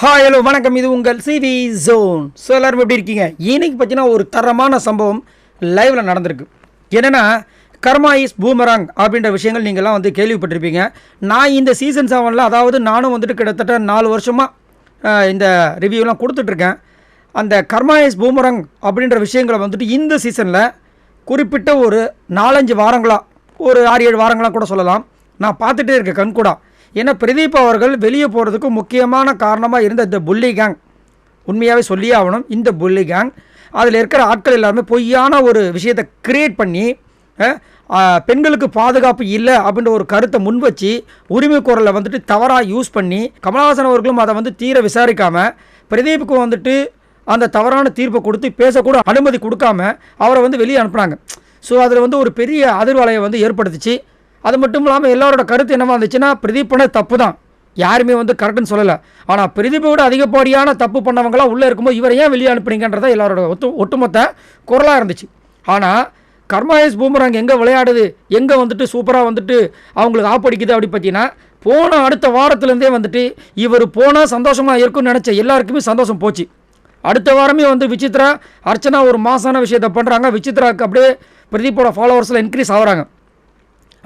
Hi hello வணக்கம். இது உங்கள் சிவி ஜோன் ஸோ எல்லாரும் எப்படி இருக்கீங்க? இன்னைக்கு பார்த்தீங்கன்னா ஒரு தரமான சம்பவம் லைவில் நடந்திருக்கு. என்னென்னா கர்மா இஸ் பூமராங் அப்படின்ற விஷயங்கள் நீங்கள்லாம் வந்து கேள்விப்பட்டிருப்பீங்க. நான் இந்த சீசன் செவனில் அதாவது நானும் வந்துட்டு கிட்டத்தட்ட நாலு வருஷமாக இந்த ரிவ்யூலாம் கொடுத்துட்ருக்கேன். அந்த கர்மா இஸ் பூமராங் அப்படின்ற விஷயங்களை வந்துட்டு இந்த சீசனில் குறிப்பிட்ட ஒரு நாலஞ்சு வாரங்களாக ஒரு ஆறு ஏழு வாரங்களாக கூட சொல்லலாம். நான் பார்த்துட்டே இருக்கேன் கண்கூடா ஏன்னா பிரதீப் அவர்கள் வெளியே போகிறதுக்கு முக்கியமான காரணமாக இருந்த இந்த புள்ளி கேங் உண்மையாகவே சொல்லியே ஆகணும் இந்த புள்ளி கேங் அதில் இருக்கிற ஆட்கள் எல்லாருமே பொய்யான ஒரு விஷயத்தை கிரியேட் பண்ணி பெண்களுக்கு பாதுகாப்பு இல்லை அப்படின்ற ஒரு கருத்தை முன் வச்சு உரிமை குரலை வந்துட்டு தவறாக யூஸ் பண்ணி கமலஹாசன் அவர்களும் அதை வந்து தீர விசாரிக்காமல் பிரதீப்புக்கு வந்துட்டு அந்த தவறான தீர்ப்பை கொடுத்து பேசக்கூட அனுமதி கொடுக்காம அவரை வந்து வெளியே அனுப்புனாங்க. ஸோ அதில் வந்து ஒரு பெரிய அதிர்வலையை வந்து ஏற்படுத்திச்சு. அது மட்டும் இல்லாமல் எல்லாரோட கருத்து என்னவா இருந்துச்சுன்னா பிரதீப் பண்ண தப்பு தான் யாருமே வந்து கரெக்டுன்னு சொல்லலை. ஆனால் பிரதீப்பை விட அதிகப்படியான தப்பு பண்ணவங்களாம் உள்ளே இருக்கும்போது இவரை ஏன் வெளியே அனுப்புனீங்கன்றதை எல்லாரோட ஒத்து ஒட்டுமொத்த குரலாக இருந்துச்சு. ஆனால் கர்மாயஸ் பூமராங் எங்கே விளையாடுது? எங்கே வந்துட்டு சூப்பராக வந்துட்டு அவங்களுக்கு ஆப்படிக்குது அப்படி பார்த்தீங்கன்னா போன அடுத்த வாரத்துலேருந்தே வந்துட்டு இவர் போனால் சந்தோஷமாக இருக்கும்னு நினச்ச எல்லாருக்குமே சந்தோஷம் போச்சு. அடுத்த வாரமே வந்து விசித்ரா அர்ச்சனா ஒரு மாசான விஷயத்தை பண்ணுறாங்க விசித்ராவுக்கு அப்படியே பிரதீப்போட ஃபாலோவர்ஸில் இன்க்ரீஸ் ஆகிறாங்க.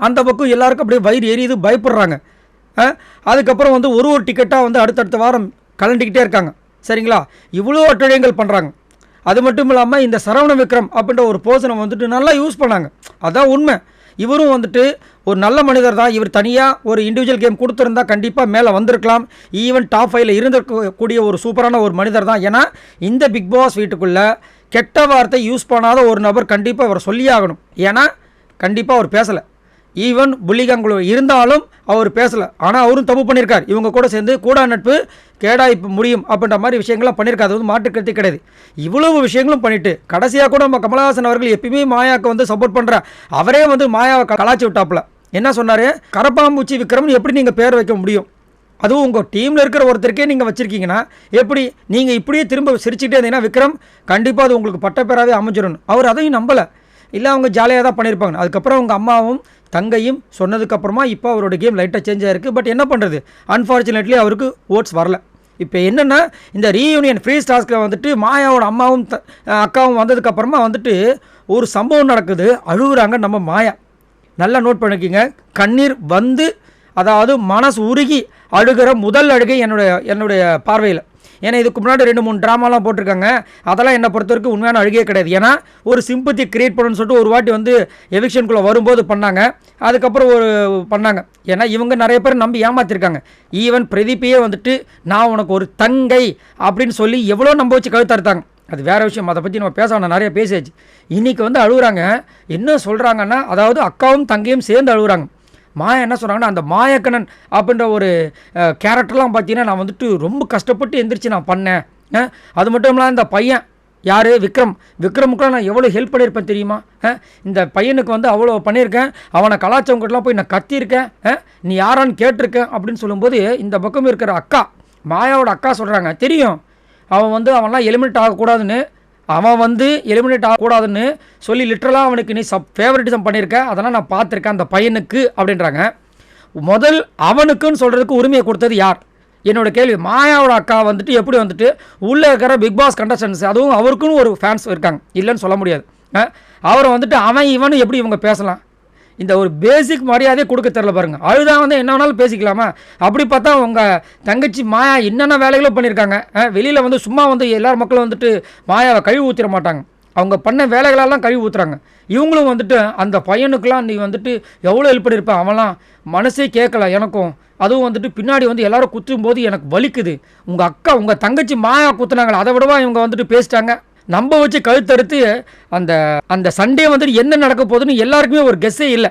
அந்த பக்கம் எல்லாருக்கும் அப்படியே வயிறு எரியுது பயப்படுறாங்க. அதுக்கப்புறம் வந்து ஒரு ஒரு டிக்கெட்டாக வந்து அடுத்தடுத்த வாரம் கலண்டிக்கிட்டே இருக்காங்க. சரிங்களா? இவ்வளோ அட்டழியங்கள் பண்ணுறாங்க அது மட்டும் இல்லாமல் இந்த சரவண விக்ரம் அப்படின்ற ஒரு போஷனை வந்துட்டு நல்லா யூஸ் பண்ணாங்க. அதான் உண்மை. இவரும் வந்துட்டு ஒரு நல்ல மனிதர் தான். இவர் தனியாக ஒரு இண்டிவிஜுவல் கேம் கொடுத்துருந்தா கண்டிப்பாக மேலே வந்திருக்கலாம். ஈவன் டாப் ஃபைவ்ல இருந்திருக்கக்கூடிய ஒரு சூப்பரான ஒரு மனிதர் தான். ஏன்னா இந்த பிக் பாஸ் வீட்டுக்குள்ளே கெட்ட வார்த்தை யூஸ் பண்ணாத ஒரு நபர் கண்டிப்பாக இவர் சொல்லியே ஆகணும். ஏன்னா கண்டிப்பாக அவர் பேசலை. ஈவன் புள்ளிகாங்குழு இருந்தாலும் அவர் பேசலை. ஆனால் அவரும் தப்பு பண்ணியிருக்கார் இவங்க கூட சேர்ந்து கூடா நட்பு கேடா இப்போ முடியும் அப்படின்ற மாதிரி விஷயங்கள்லாம் பண்ணியிருக்காரு அது வந்து மாற்றுக்கருத்து கிடையாது. இவ்வளவு விஷயங்களும் பண்ணிட்டு கடைசியாக கூட நம்ம கமலஹாசன் அவர்கள் எப்பயுமே மாயாவுக்கு வந்து சப்போர்ட் பண்ணுற அவரே வந்து மாயாவை கலாச்சி விட்டாப்புல. என்ன சொன்னார்? கரப்பாம்பூச்சி விக்ரம்னு எப்படி நீங்கள் பேர் வைக்க முடியும்? அதுவும் உங்கள் டீமில் இருக்கிற ஒருத்தருக்கே நீங்கள் வச்சுருக்கீங்கன்னா எப்படி நீங்கள் இப்படியே திரும்ப சிரிச்சுட்டே இருந்தீங்கன்னா விக்ரம் கண்டிப்பாக அது உங்களுக்கு பட்டப்பேராகவே அமைஞ்சிடணும் அவர் அதையும் நம்பலை. இல்லை அவங்க ஜாலியாக தான் பண்ணியிருப்பாங்க அதுக்கப்புறம் அவங்க அம்மாவும் தங்கையும் சொன்னதுக்கப்புறமா இப்போ அவரோட கேம் லைட்டாக சேஞ்ச் ஆயிருக்கு. பட் என்ன பண்ணுறது அன்ஃபார்ச்சுனேட்லி அவருக்கு ஓட்ஸ் வரல. இப்போ என்னென்னா இந்த ரீயூனியன் ஃப்ரீ ஸ்டாஸ்கில் வந்துட்டு மாயாவோட அம்மாவும் த- அக்காவும் வந்ததுக்கப்புறமா வந்துட்டு ஒரு சம்பவம் நடக்குது. அழுகுறாங்க நம்ம மாயா. நல்லா நோட் பண்ணிக்கிங்க. கண்ணீர் வந்து அதாவது மனசு உருகி அழுகிற முதல் அழுகை என்னுடைய என்னுடைய பார்வையில். ஏன்னா இதுக்கு முன்னாடி ரெண்டு மூணு ட்ராமாலாம் போட்டிருக்காங்க. அதெல்லாம் என்னை பொறுத்த வரைக்கும் உண்மையான அழுகே கிடையாது. ஏன்னா ஒரு சிம்பத்தி கிரியேட் பண்ணணும்னு சொல்லிட்டு ஒரு வாட்டி வந்து எவிக்ஷனுக்குள்ளே வரும்போது பண்ணாங்க. அதுக்கப்புறம் ஒரு பண்ணாங்க. ஏன்னா இவங்க நிறைய பேர் நம்பி ஏமாத்திருக்காங்க. ஈவன் பிரதீப்பையே வந்துட்டு நான் உனக்கு ஒரு தங்கை அப்படின்னு சொல்லி எவ்வளோ நம்ப வச்சு கழுத்தறுத்தாங்க அது வேறு விஷயம். அதை பற்றி நம்ம பேச நிறைய பேசியாச்சு. இன்றைக்கி வந்து அழுகுறாங்க. என்ன சொல்கிறாங்கன்னா அதாவது அக்காவும் தங்கையும் சேர்ந்து அழுகுறாங்க. மாயா என்ன சொல்கிறாங்கன்னா அந்த மாயக்கணன் அப்படின்ற ஒரு கேரக்டர்லாம் பார்த்தீங்கன்னா நான் வந்துட்டு ரொம்ப கஷ்டப்பட்டு எந்திரிச்சு நான் பண்ணேன். அது மட்டும் இல்லாமல் இந்த பையன் யார்? விக்ரம். விக்ரமுக்குலாம் நான் எவ்வளோ ஹெல்ப் பண்ணியிருப்பேன் தெரியுமா? இந்த பையனுக்கு வந்து அவ்வளோ பண்ணியிருக்கேன். அவனை கலாச்சவங்கிட்டலாம் போய் நான் கத்தியிருக்கேன். நீ யாரான்னு கேட்டிருக்கேன் அப்படின்னு சொல்லும்போது இந்த பக்கம் இருக்கிற அக்கா மாயாவோட அக்கா சொல்கிறாங்க தெரியும். அவன் வந்து அவன்லாம் எலிமினேட் ஆகக்கூடாதுன்னு. அவன் வந்து எலிமினேட் ஆகக்கூடாதுன்னு சொல்லி லிட்ரலாக அவனுக்கு நீ சப் ஃபேவரட்டிசம் பண்ணியிருக்க அதெல்லாம் நான் பார்த்துருக்கேன் அந்த பையனுக்கு அப்படின்றாங்க. முதல் அவனுக்குன்னு சொல்கிறதுக்கு உரிமையை கொடுத்தது யார்? என்னோட கேள்வி. மாயாவோட அக்கா வந்துட்டு எப்படி வந்துட்டு உள்ளே இருக்கிற பிக் பாஸ் கண்டஸ்டன்ஸ் அதுவும் அவருக்குன்னு ஒரு ஃபேன்ஸ் இருக்காங்க. இல்லைன்னு சொல்ல முடியாது. அவரை வந்துட்டு அவன் இவனு எப்படி இவங்க பேசலாம்? இந்த ஒரு பேசிக் மரியாதையை கொடுக்க தெரில பாருங்க. அழுதா வந்து என்ன வேணாலும் பேசிக்கலாமா? அப்படி பார்த்தா உங்கள் தங்கச்சி மாயா என்னென்ன வேலைகளும் பண்ணியிருக்காங்க. வெளியில் வந்து சும்மா வந்து எல்லார் மக்களும் வந்துட்டு மாயாவை கழுவி ஊற்றிட மாட்டாங்க. அவங்க பண்ண வேலைகளெல்லாம் கழுவி ஊற்றுறாங்க இவங்களும் வந்துட்டு அந்த பையனுக்கெல்லாம் நீ வந்துட்டு எவ்வளோ ஹெல்ப் பண்ணியிருப்ப? அவன்லாம் மனசே கேட்கல எனக்கும். அதுவும் வந்துட்டு பின்னாடி வந்து எல்லாரும் குத்தும் போது எனக்கு வலிக்குது. உங்கள் அக்கா உங்கள் தங்கச்சி மாயா குத்துனாங்களே அதை விடவா இவங்க வந்துட்டு பேசிட்டாங்க. நம்ப வச்சு கழுத்தறுத்து அந்த அந்த சண்டே வந்துட்டு என்ன நடக்க போகுதுன்னு எல்லாருக்குமே ஒரு கெஸ்ஸே இல்லை.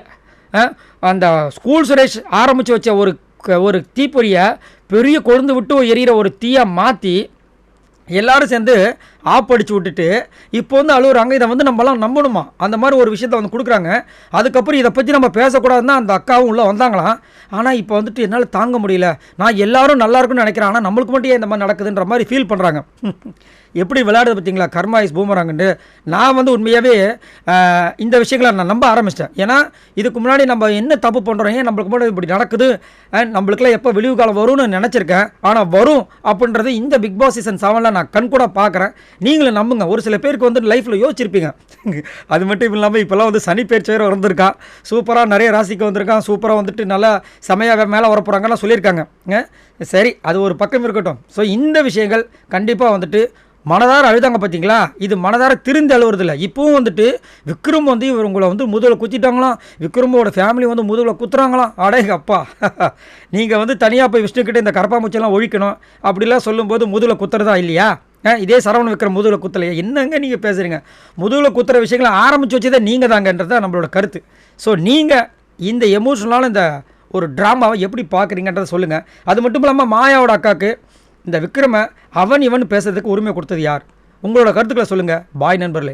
அந்த ஸ்கூல் சுரேஷ் ஆரம்பித்து வச்ச ஒரு க- ஒரு தீப்பொறியை பெரிய கொழுந்து விட்டு எரியிற ஒரு தீயை மாற்றி எல்லாரும் சேர்ந்து ஆப் அடிச்சு விட்டுட்டு இப்போ வந்து அழுகுறாங்க இதை வந்து நம்மலாம் நம்பணுமா? அந்த மாதிரி ஒரு விஷயத்த வந்து கொடுக்குறாங்க. அதுக்கப்புறம் இதை பற்றி நம்ம பேசக்கூடாதுன்னா அந்த அக்காவும் உள்ளே வந்தாங்களாம். ஆனால் இப்போ வந்துட்டு என்னால் தாங்க முடியல. நான் எல்லாரும் நல்லாயிருக்கும்னு நினைக்கிறேன். ஆனால் நம்மளுக்கு மட்டும் ஏன் இந்த மாதிரி நடக்குதுன்ற மாதிரி ஃபீல் பண்ணுறாங்க எப்படி விளையாடுது பார்த்தீங்களா? கர்மா இஸ் பூமராங்கண்டு நான் வந்து உண்மையாகவே இந்த விஷயங்களை நான் நம்ப ஆரம்பிச்சிட்டேன். ஏன்னா இதுக்கு முன்னாடி நம்ம என்ன தப்பு பண்ணுறோம் ஏன் நம்மளுக்கு முன்னாடி இப்படி நடக்குது? நம்மளுக்குலாம் எப்போ விழிவு காலம் வரும்னு நினச்சிருக்கேன். ஆனால் வரும் அப்படின்றது இந்த பிக் பாஸ் சீசன் செவனில் நான் கண் கூட பார்க்குறேன். நீங்களும் நம்புங்க. ஒரு சில பேருக்கு வந்து லைஃப்பில் யோசிச்சிருப்பீங்க. அது மட்டும் இல்லாமல் இப்போல்லாம் வந்து சனி பேர் சேர வந்திருக்கா சூப்பராக நிறைய ராசிக்கு வந்திருக்கான். சூப்பராக வந்துட்டு நல்லா செமையாக மேலே வர போகிறாங்கலாம் சொல்லியிருக்காங்க. சரி அது ஒரு பக்கம் இருக்கட்டும். ஸோ இந்த விஷயங்கள் கண்டிப்பாக வந்துட்டு மனதார அழுதாங்க பார்த்தீங்களா இது மனதார திருந்து அழுவுறதில்ல. இப்போவும் வந்துட்டு விக்ரம் வந்து இவர் உங்களை வந்து முதுகில் குத்திட்டாங்களாம். விக்ரமோட ஃபேமிலி வந்து முதுகில் குத்துறாங்களாம். அடேங்க அப்பா நீங்கள் வந்து தனியாக போய் விஷ்ணுக்கிட்ட இந்த கரப்பாமூச்செல்லாம் ஒழிக்கணும். அப்படிலாம் சொல்லும்போது முதுகில் குத்துறதா இல்லையா? இதே சரவண விக்ரம் முதுகில் குத்தலையா என்னங்க நீங்கள் பேசுகிறீங்க முதுகில் குத்துற விஷயங்களை ஆரம்பித்து வச்சதே நீங்கள் தாங்கன்றது தான் நம்மளோட கருத்து. ஸோ நீங்கள் இந்த எமோஷனலான இந்த ஒரு ட்ராமாவை எப்படி பார்க்குறீங்கன்றதை சொல்லுங்கள் அது மட்டும் இல்லாமல் மாயாவோட அக்காவுக்கு இந்த விக்ரமை அவன் இவன் பேசுறதுக்கு உரிமை கொடுத்தது யார்? உங்களோட கருத்துக்களை சொல்லுங்கள் பாய் நண்பர்களே.